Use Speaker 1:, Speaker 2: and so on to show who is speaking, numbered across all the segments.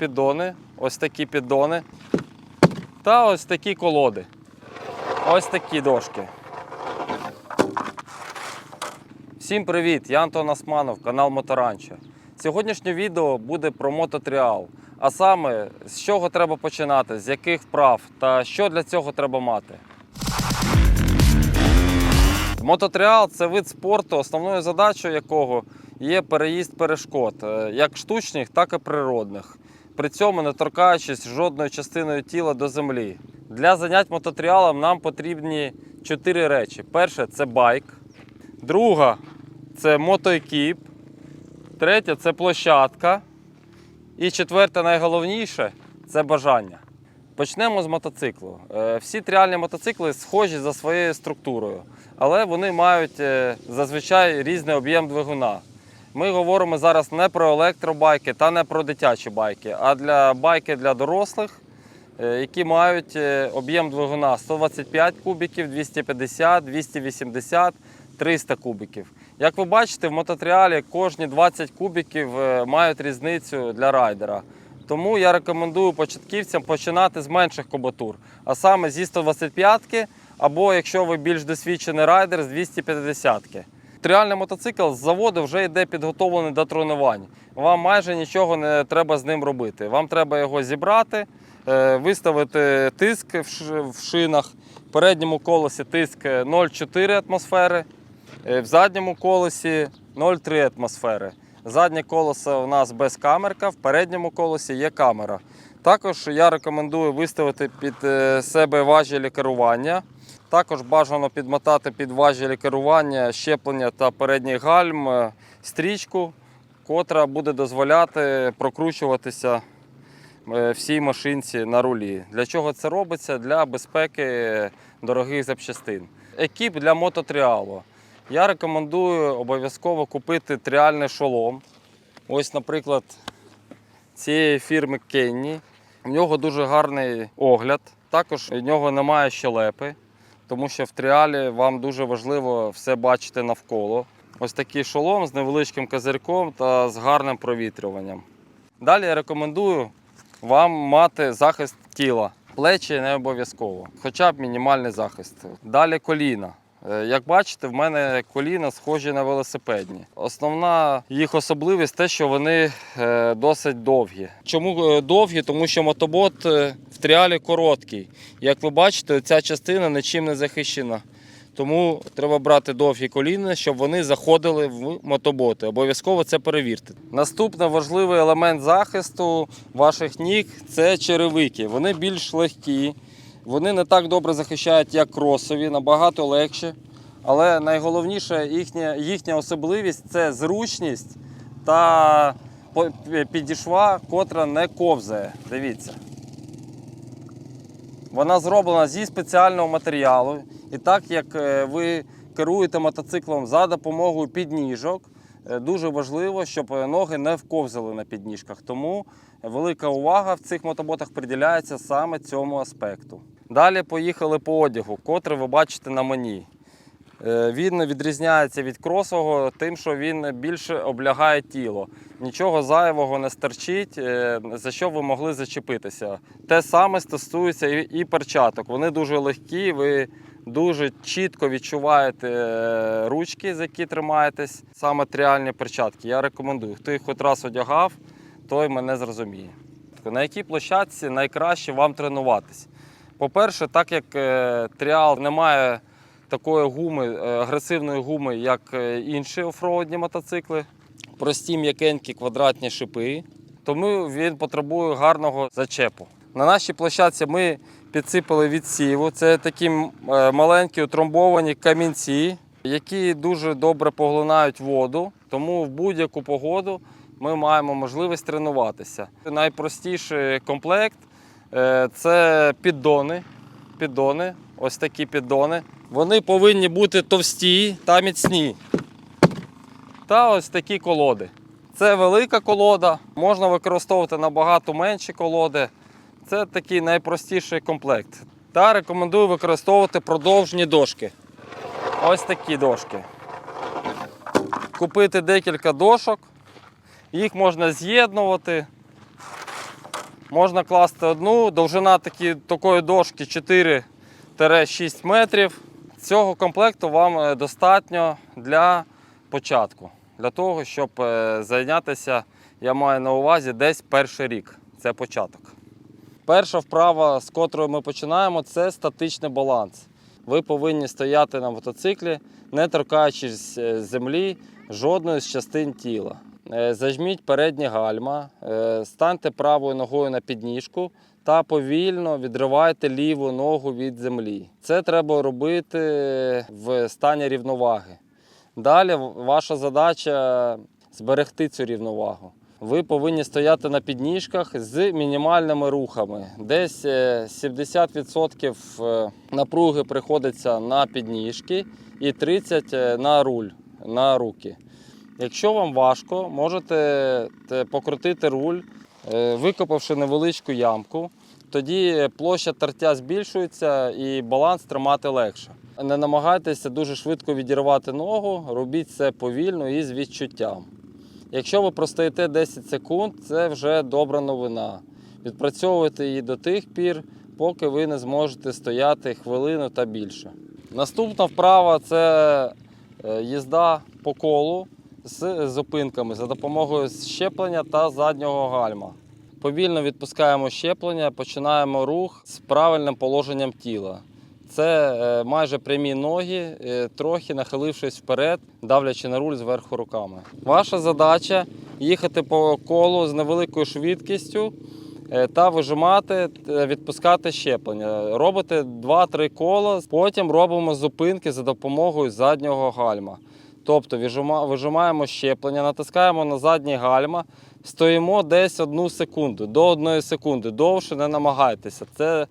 Speaker 1: піддони, ось такі піддони та ось такі колоди. Ось такі дошки. Всім привіт! Я Антон Османов, канал Моторанчо. Сьогоднішнє відео буде про мототріал. А саме, з чого треба починати, з яких вправ та що для цього треба мати. Мототріал це вид спорту, основною задачею якого є переїзд перешкод, е, як штучних, так і природних. При цьому не торкаючись жодною частиною тіла до землі. Для занять мототріалом нам потрібні чотири речі: перше це байк, друга це мотоекіп, третя це площадка. І четверте, найголовніше це бажання. Почнемо з мотоциклу. Е, Всі тріальні мотоцикли схожі за своєю структурою, але вони мають е, зазвичай різний об'єм двигуна. Ми говоримо зараз не про електробайки та не про дитячі байки, а для байки для дорослих, е, які мають е, об'єм двигуна 125 кубіків, 250, 280, 300 кубіків. Як ви бачите, в мототріалі кожні 20 кубіків е, мають різницю для райдера. Тому я рекомендую початківцям починати з менших кубатур, а саме зі 125 або якщо ви більш досвідчений райдер з 250 -ки. Тріальний мотоцикл з заводу вже йде підготовлений до тренувань. Вам майже нічого не треба з ним робити. Вам треба його зібрати, е, виставити тиск в шинах. В передньому колесі тиск 0,4 атмосфери, е, в задньому колесі 0,3 атмосфери. Заднє колесо у нас без камерка, в передньому колесі є камера. Також я рекомендую виставити під е, себе важелі керування. Також бажано підмотати під важелі керування, щеплення та передній гальм, е, стрічку, котра буде дозволяти прокручуватися е, всій машинці на рулі. Для чого це робиться? Для безпеки дорогих запчастин. Екіп для мототріалу. Я рекомендую обов'язково купити тріальний шолом. Ось, наприклад, цієї фірми Кенні. У нього дуже гарний огляд. Також у нього немає щелепи, тому що в тріалі вам дуже важливо все бачити навколо. Ось такий шолом з невеличким козирьком та з гарним провітрюванням. Далі я рекомендую вам мати захист тіла. Плечі не обов'язково, хоча б мінімальний захист. Далі коліна. Е, Як бачите, в мене коліна схожі на велосипедні. Основна їх особливість те, що вони е, досить довгі. Чому е, довгі? Тому що мотобот в тріалі короткий. Як ви бачите, ця частина нічим не захищена. Тому треба брати довгі коліна, щоб вони заходили в мотоботи. Обов'язково це перевірте. Наступний важливий елемент захисту ваших ніг це черевики. Вони більш легкі, вони не так добре захищають, як кросові, набагато легше. Але найголовніше їхня, їхня особливість це зручність та підішва, котра не ковзає. Дивіться. Вона зроблена зі спеціального матеріалу. І так як е, ви керуєте мотоциклом за допомогою підніжок, дуже важливо, щоб е, ноги не вковзали на підніжках. Тому велика увага в цих мотоботах приділяється саме цьому аспекту. Далі поїхали по одягу, котрий ви бачите на мені. Е, Він відрізняється від кросового тим, що він більше облягає тіло. Нічого зайвого не стерчить, е, за що ви могли зачепитися. Те саме стосується і перчаток. Вони дуже легкі, ви дуже чітко відчуваєте е, ручки, за які тримаєтесь. Саме тріальні перчатки. Я рекомендую. Хто їх хоч раз одягав, той мене зрозуміє. На якій площадці найкраще вам тренуватись? По-перше, так як тріал не має такої гуми, е, агресивної гуми, як е, інші офроудні мотоцикли, прості м'якенькі квадратні шипи, тому він потребує гарного зачепу. На нашій площадці ми підсипали відсіву. Це такі е, маленькі утрамбовані камінці, які дуже добре поглинають воду, тому в будь-яку погоду ми маємо можливість тренуватися. Найпростіший комплект це піддони. Піддони, ось такі піддони. Вони повинні бути товсті та міцні. Та ось такі колоди. Це велика колода, можна використовувати набагато менші колоди. Це такий найпростіший комплект. Та рекомендую використовувати продовжні дошки. Ось такі дошки. Купити декілька дошок, їх можна з'єднувати. Можна класти одну, довжина такі, такої дошки 4-6 метрів. Цього комплекту вам е, достатньо для початку. Для того, щоб е, зайнятися, я маю на увазі десь перший рік. Це початок. Перша вправа, з котрої ми починаємо, це статичний баланс. Ви повинні стояти на мотоциклі, не торкаючись е, землі жодної з частин тіла. Зажміть передні гальма, станьте правою ногою на підніжку та повільно відривайте ліву ногу від землі. Це треба робити в стані рівноваги. Далі ваша задача зберегти цю рівновагу. Ви повинні стояти на підніжках з мінімальними рухами. Десь е, 70% е, напруги приходиться на підніжки і 30% на руль, на руки. Якщо вам важко, можете покрутити руль, е, викопавши невеличку ямку. Тоді площа тертя збільшується і баланс тримати легше. Не намагайтеся дуже швидко відірвати ногу, робіть це повільно і з відчуттям. Якщо ви простоїте 10 секунд, це вже добра новина. Відпрацьовуйте її до тих пір, поки ви не зможете стояти хвилину та більше. Наступна вправа це е, їзда по колу з зупинками за допомогою щеплення та заднього гальма. Повільно відпускаємо щеплення, починаємо рух з правильним положенням тіла. Це е, майже прямі ноги, е, трохи нахилившись вперед, давлячи на руль зверху руками. Ваша задача їхати по колу з невеликою швидкістю е, та вижимати, відпускати щеплення. Робите 2-3 кола, потім робимо зупинки за допомогою заднього гальма. Тобто вижимаємо щеплення, натискаємо на заднє гальма, стоїмо десь одну секунду, до одної секунди. Довше не намагайтеся, це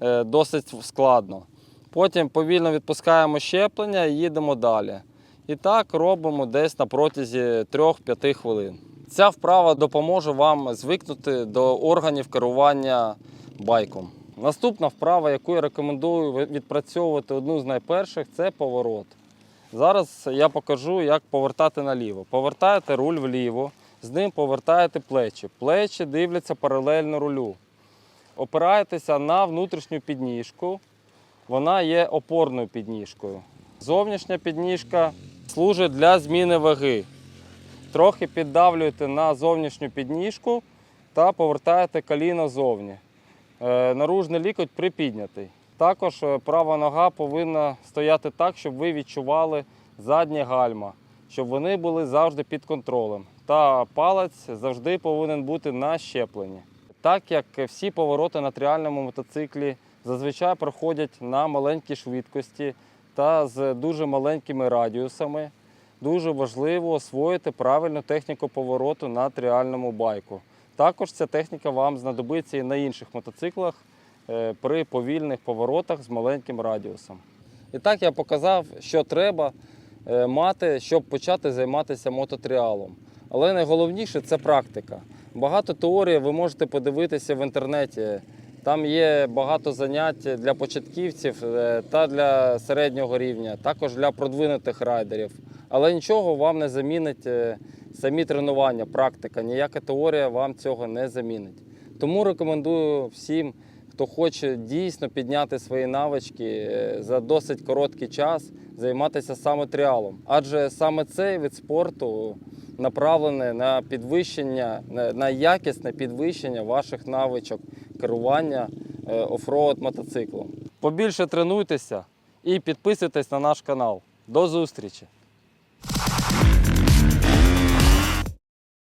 Speaker 1: е, досить складно. Потім повільно відпускаємо щеплення і їдемо далі. І так робимо десь на протязі 3-5 хвилин. Ця вправа допоможе вам звикнути до органів керування байком. Наступна вправа, яку я рекомендую відпрацьовувати одну з найперших, це поворот. Зараз я покажу, як повертати наліво. Повертаєте руль вліво, з ним повертаєте плечі. Плечі дивляться паралельно рулю. Опираєтеся на внутрішню підніжку. Вона є опорною підніжкою. Зовнішня підніжка служить для зміни ваги. Трохи піддавлюєте на зовнішню підніжку та повертаєте коліно зовні. Е, Наружний лікоть припіднятий. Також е, права нога повинна стояти так, щоб ви відчували задні гальма, щоб вони були завжди під контролем. Та палець завжди повинен бути на щепленні. Так як всі повороти на тріальному мотоциклі зазвичай проходять на маленькій швидкості та з дуже маленькими радіусами, дуже важливо освоїти правильну техніку повороту на тріальному байку. Також ця техніка вам знадобиться і на інших мотоциклах е, при повільних поворотах з маленьким радіусом. І так я показав, що треба е, мати, щоб почати займатися мототріалом. Але найголовніше це практика. Багато теорії ви можете подивитися в інтернеті. Там є багато занять для початківців е, та для середнього рівня, також для продвинутих райдерів. Але нічого вам не замінить е, самі тренування, практика. Ніяка теорія вам цього не замінить. Тому рекомендую всім, хто хоче дійсно підняти свої навички е, за досить короткий час, займатися саме тріалом. Адже саме цей вид спорту направлений на підвищення, на- якісне підвищення ваших навичок керування е, офроуд мотоциклом. Побільше тренуйтеся і підписуйтесь на наш канал. До зустрічі!